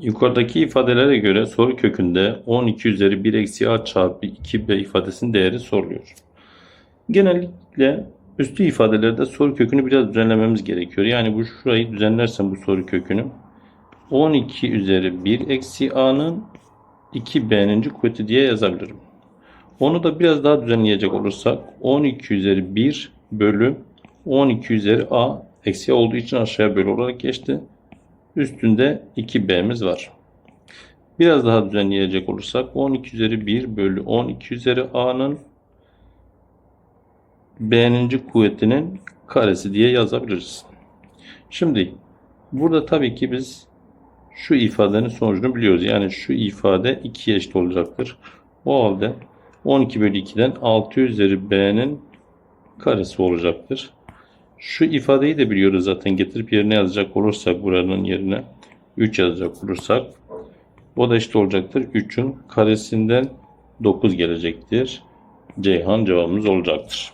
Yukarıdaki ifadelere göre soru kökünde 12 üzeri 1 eksi a çarpı 2b ifadesinin değeri soruluyor. Genellikle üstü ifadelerde soru kökünü biraz düzenlememiz gerekiyor. Yani bu şurayı düzenlersem bu soru kökünü 12 üzeri 1 eksi a'nın 2b'nin kuvveti diye yazabilirim. Onu da biraz daha düzenleyecek olursak 12 üzeri 1 bölü 12 üzeri a eksi olduğu için aşağıya bölü olarak geçti. Üstünde 2b'miz var. Biraz daha düzenleyecek olursak 12 üzeri 1 bölü 12 üzeri a'nın b'nin kuvvetinin karesi diye yazabiliriz. Şimdi burada tabii ki biz şu ifadenin sonucunu biliyoruz. Yani şu ifade 2'ye eşit olacaktır. O halde 12 bölü 2'den 6 üzeri b'nin karesi olacaktır. Şu ifadeyi de biliyoruz zaten. Getirip yerine yazacak olursak buranın yerine 3 yazacak olursak o da eşit olacaktır. 3'ün karesinden 9 gelecektir. Ceyhan cevabımız olacaktır.